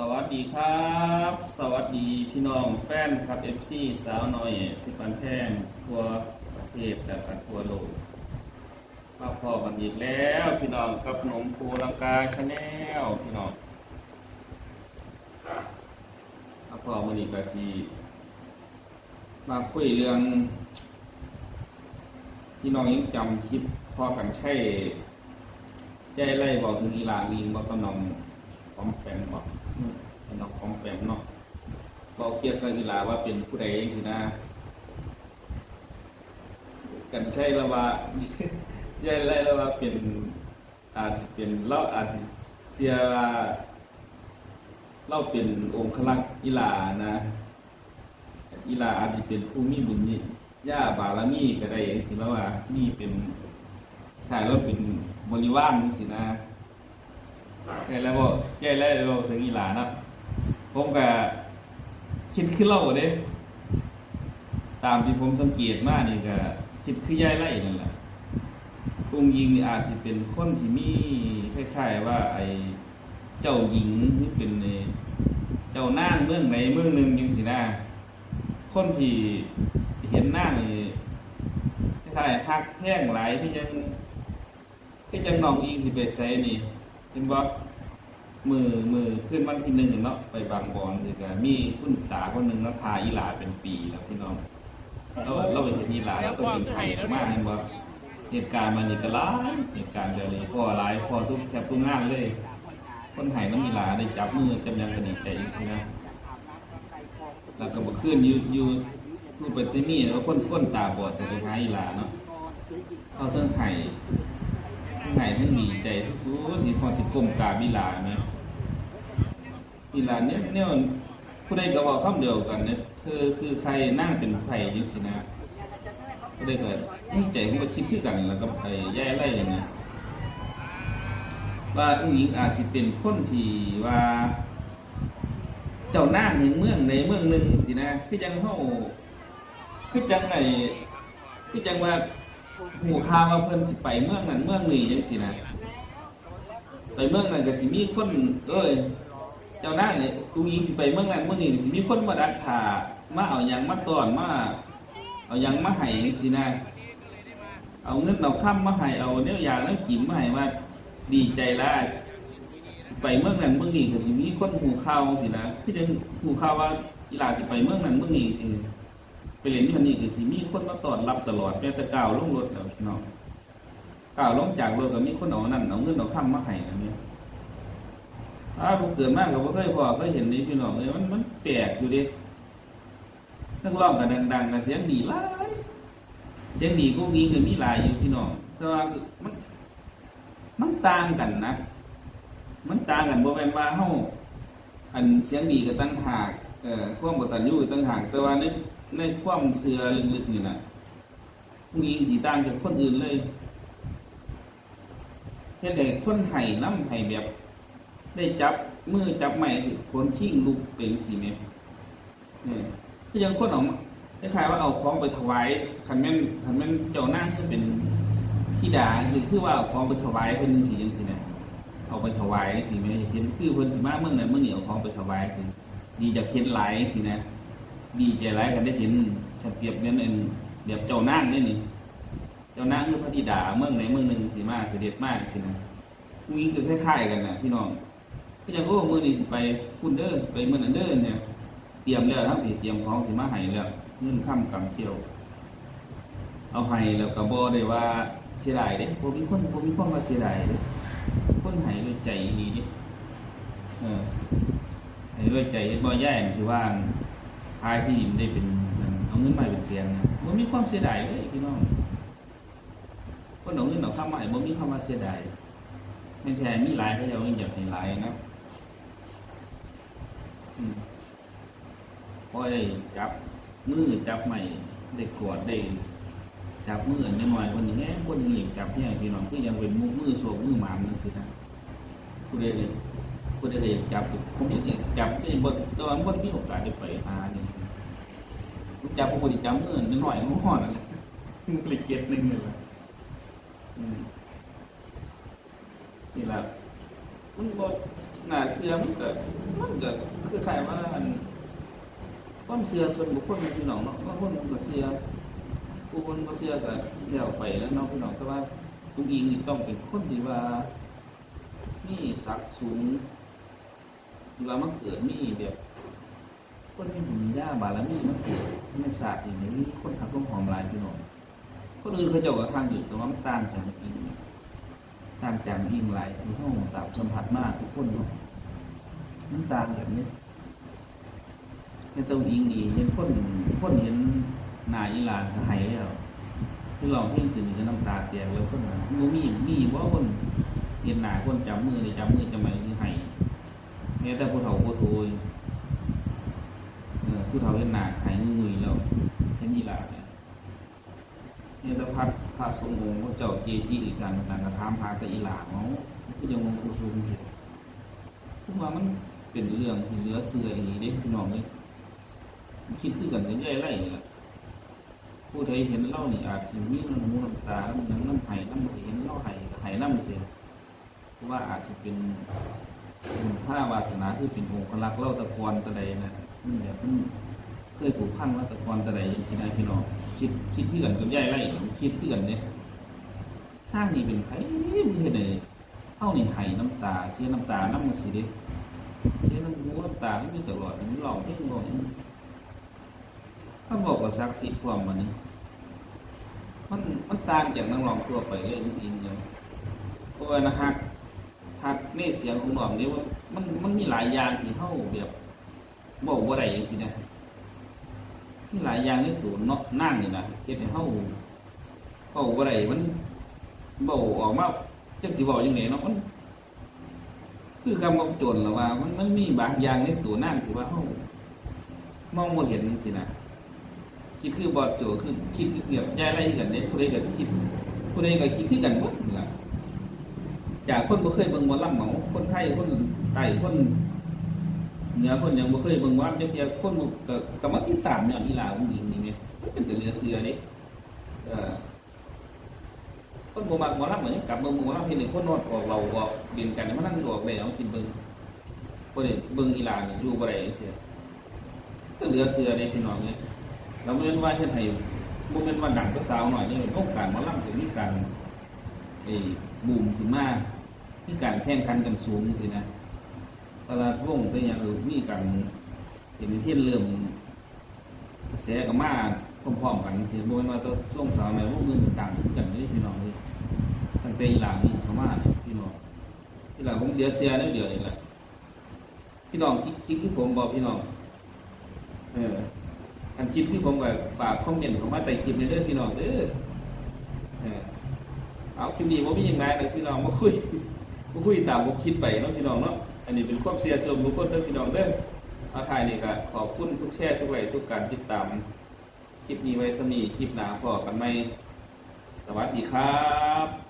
สวัสดีครับ สวัสดีพี่น้องแฟนครับ FC สาวน้อยที่ปันแพงทัวประเทศและก็ทั่วโลกมาพอกันอีกแล้วพี่น้องกับหนมภูลังกาชาแนลพี่น้องมาพอมันอีกกสีมาคุยเรื่อง พี่น้องยังจำคลิปพ่อกันใช่ใจไล่บอกถึงอีหลาลิงบอกกับน้องปอมแปมบอกน้องปอมแปมเนาะ กียวกับอีหลาว่าเป็นผู้ใดเองสินะกันใช่ล้วว่ายายไล่ล้วว่าเป็นอาจจะเป็นเล่าอาจจะเสียว่าเล่าเป็นองค์คลักษ์อีหลานะอีหลาอาจจะเป็นผู้มีบุญย่าบารมีก็ได้เองสิแล้วว่านี่เป็นใช่แล้วเป็นบริวารนี่สินะยายแล้วบอกยายแล้วเราถึงอีหลานะผมก็ คิดขึ้นเล่าเด้ตามที่ผมสังเกตมานี่ก็คิดคือยายไล่นั่นแหละองค์หญิงนี่อาจสิเป็นคนที่มีคล้ายๆว่า ไอ้เจ้าหญิงที่เป็นเจ้านางเมืองใดเมืองหนึ่งจังสินะคนที่เห็นหน้านี่คล้ายๆฮักแห้งหลายที่ยังที่ยังน้องอิงสิไปไสนี่เห็นบ่ มือมือขึ้นวันที่หนึ่งเนาะไปบางบอนคือก็มีคุณตาคนหนึ่งเนาะทาอีหลาเป็นปีแล้วพี่น้องเราเราไปเห็นอีหลาแล้วก็เป็นไทยมากเห็นบ่เหตุการณ์มันนี่ก็หลายเหตุการณ์เดียวเลยพ่อหลายพ่อทุกแทบทุกงานเลย คนไห้น้ำอีหลาได้จับมือจำยังกระดีใจใช่ไหมแล้วก็บ่ขึ้นยู่อยู่ผู้ปฏิมีแล้วคนคนตาบอดแต่ไปหาอีหลาเนาะเอาเทิงไห้เทิงไห้เพิ่งดีใจสู้สิพอสิกลมกาบอีหลาแม่ อีหลาเนี่ยเนี่ยผู้ใดก็เว้าคำเดียวกันเนี่ยคือคือใครนั่งเป็นไผจังซี่นะผู้ใดก็ในใจผมก็คิดคือกันแล้วก็ไปแย่ไล่อย่างนี้ว่าผู้หญิงอาจสิเป็นคนที่ว่าเจ้าหน้าแห่งเมืองในเมืองหนึ่งสินะคือจังเฮาคือจังไงคือจังว่าหูข่าว่าเพิ่นสิไปเมืองนั้นเมืองนี้จังสินะไปเมืองนั้นก็สิมีคน เอ้ย เจ้าหน้าเนี่ยกูยิงสิไปเมืองนั้นเมืองนี้สิมีคนมาดักท่ามาเอายังมาตอนมาเอายังมาให้สินะ เอาเงินเอาค้ำมาให้เอาแนวอย่างแนวกินมาให้ว่าดีใจลายสิไปเมืองนั้นเมืองนี้ก็สิมีคนหูข่าวสินะคือจังหูข่าวว่าอีหลาสิไปเมืองนั้นเมืองนี้สิไปเรียนที่นี่ก็สิมีคนมาตอนรับตลอดแม้แต่กาวลงรถแล้วน้องกาวลงจากรถก็มีคนเอานั่นเอาเงินเอาค้ำมาให้นะเนี่ย ถ้าผมเกิดมากก็บ่เคยพอเคยเห็นนี่พี่น้องเอ้ยมันมันแปลกอยู่ดินักร้องก็ดังๆก็เสียงดีหลายเสียงดีกูงี้ก็มีหลายอยู่พี่น้องแต่ว่ามันมันต่างกันนะ มันต่างกันบ่แม่นว่าเฮาอันเสียงดีก็ตั้งหากเอ่อความบ่ตัญญูก็ตั้งหากแต่ว่าในในความเชื่อลึกๆนี่น่ะผู้หญิงสิต่างจากคนอื่นเลยเฮ็ดให้คนให้นำให้แบบ ได้จับมือจับไม้สิคนชิงลูกเป็นสิแม่นี่คือยังคนเอาคล้ายๆว่าเอาของไปถวายคันแม่นคันแม่นเจ้านางคือเป็นธิดาสิคือว่าเอาของไปถวายเพิ่นจังซี่จังซี่นะเอาไปถวายสิแม่เห็นคือเพิ่นสิมาเมื่องนั้นเมื่องนี้เอาของไปถวายสิดีจากเห็นหลายสินะ ดีใจหลายกันได้เห็นถ้าเปรียบเนี่ยเป็นแบบเจ้านางนี่นี่เจ้านางคือพระธิดาเมืองไหนเมืองหนึ่งสิมาเสด็จมากสินะวกนี้ก็คล้ายๆกันนะพี่น้อง ก็จะโอ้มือนี้สิไปคุณเด้อไปเมือนันเด้อเนี่ย เตรียมแล้วทั้งที่เตรียมของสิมาให้แล้วเงินค่ำกำเที่ยว เอาให้แล้วก็บ่ได้ว่าเสียดายเด้บ่มีคนบ่มีคนว่าเสียดายเด้คนใหายด้วยใจดีดิเออใหายด้วยใจบ่แย่นที่ว่าขายที่ดินได้เป็นเอาเงินใหมาเป็นเสียงนะบ่มีความเสียดายเลยพี่น้องคนเอาเงินเอาข้ามมาให้บ่มีความาเสียดายแม่แท้มีหลายเขาจะเอาเงินอยากให้หลายนะ พอได้จับมือจับใหม่ได้กอดได้จับมือนิดหน่อยคนนี้แง่คนนี้จับเนี่ยพี่น้องคือยังเป็นมือมือโศกมือหมามนั่นสินะผู้ใดเลยผู้ใดเลยจับผมยังจับที่บนตอนบนมีโอกาสได้ไปหาเนี่ยจับผู้ใดจับมือนิดหน่อยมันห่อนอะไรมันกลิเกียดหนึ่งเลยล่ะนี่แหละมันบดหน้าเสื้อมันก็ มันก็คือใครว่ามันความเชื่อส่วนบุคคลพี่น้องเนาะบางคนก็เชื่อผู้คนก็เชื่อก็เดี่ยวไปแล้วเนาะพี่น้องแต่ว่าลุงอิงนี่ต้องเป็นคนที่ว่ามีศักดิ์สูงหรือว่ามันเกิดมีแบบคนมีบุญญาบารมีมันเกิดในศาสตร์อย่างนี้คนทำต้มหอมลายพี่น้องคนอื่นเขาจ้าก็ทางอยู่แต่ว่ามันต่างจากอิงต่างจากอิงหลายที่ห้องตามสัมผัสมากทุกคนเนาะ มันต่างแบบนี้ในตัวอิงนี่เห็นคนคนเห็นหน้าอีหลานก็หายแล้วที่ลองเพ่งขึ้นก็น้ำตาแตกแล้วคนนั้นมีมีว่าคนเห็นหน้าคนจับมือนี่จับมือจะไม่คือหายแม้แต่ผู้เฒ่าผู้โทยผู้เฒ่าเห็นหน้าหายงุยแล้วเห็นอีหลาเนี่ยเนี่ยตพัดพระสงฆ์องค์พระเจ้าเจจีอีกการต่างกระทำพาแต่อีหลาเนาก็ยังมองผู้สูงเสียทุกว่ามัน เป็นเรื่องที่เหลือเสืออย่างนี้เด้พี่น้องเลยคิดคือกันเรื่อยๆไล่ละผู้ใดเห็นเล่านี่อาจสิมีน้ำมูน้ำตาน้ำน้ำน้ำไห้น้ำมันสิเห็นเล่าไห้ไห้น้ำเสียเพราะว่าอาจจะเป็นบุญผ้าวาสนาที่เป็นองค์ลักษ์เล่าตะกอนตะใดนะมันแบบมันเคยผูกพันว่าต่ก่อนต่ใดยังสินะพี่น้องคิดคิดเพื่อนกับยายไล่คิดเพื่อนเนี่ยข้างนี้เป็นไผมีเห็นไหนเท่านี่ไห้น้ำตา เสียน้ำตาน้ำมันสิเด้ เสียน้ำหูน้ำตาไม่มีตลอดมันหลอกเพ่งหลอกถ้าบอกว่าซักซิดความมันนี่มันมันต่างจากนักร้องทั่วไปเลยจริงๆเลยเพราะว่านะฮักฮักในเสียงของน้องนี่ว่ามันมันมีหลายอย่างที่เท่าแบบบอกว่าไรอย่างสินะที่หลายอย่างในตัวเนาะนั่งนี่นะเฮ็ดให้เฮาเว้าบ่ได้มันเว้าออกมาจักสิเว้าจังไดเนาะมัน คือคำว่าโจรแล้วว่า มันมันมีบางอย่างในตัวนั่งที่ว่าเฮามองบ่เห็นจังซี่นะคิดคือบอดโจคือคิดเกี่ยวย้ายไรกันเด้ผู้ใดก็คิดผู้ใดก็คิดคือกันหมดนั่นล่ะจากคนบ่เคยเบิ่งมอลำเหมาคนไทยคนไต้คนเหนือคนยังบ่เคยเบิ่งว่าจักเที่ยคนก็ก็มาติดตามย้อนอีหลาผู้หญิงนี่แหมมันเป็นแต่เรือเสือเด้เออ คนบ่มักหมอลำก็ยังกลับาเบิ่งหมอลำเห็นให้คนนอนออกเราออกเรียนกันมานั่งออกได้เอาคิดเบิ่งบ่ได้เบิ่งอีหลานี่อยู่บ่ได้จังซี่แต่เรือเสือเด้พี่น้องเอ้ยแล้วบ่แม่นว่าเฮ็ดให้บ่แม่นว่าดังก็สาวหน่อยนี่โอกาสหมอลำก็มีการไอ้บูมขึ้นมามีการแข่งขันกันสูงจังซี่นะตลาดวงเป็นอย่างอื่นมีกันเห็นเทียนเริ่มกระแสกับมาพร้อมๆกันสิบ่แม่นว่าต้องช่วงสาวในวงเงินต่างกันนี่พี่น้องเลย ตั้งแต่อีหลานนี่เขามาเนี่ยพี่น้องอีหลานผมเดียวเสียนิดเดียวนี่แหละพี่น้องคิดคิดที่ผมบอกพี่น้องเอออันคิดที่ผมก็ฝากคอมเมนต์เขามาใต้คลิปในเด้องพี่น้องเด้อเออเอาคลิปนี้บ่มียังไงเลยพี่น้องมาคุยก็คุยตามผมคิดไปเนาะพี่น้องเนาะอันนี้เป็นความเสียส่วนบุคคลเด้อพี่น้องเด้ออาทายนี่ก็ขอบคุณทุกแชร์ทุกไลค์ทุกการติดตามคลิปนี้ไว้สำนีคลิปหนาพอกันไหมสวัสดีครับ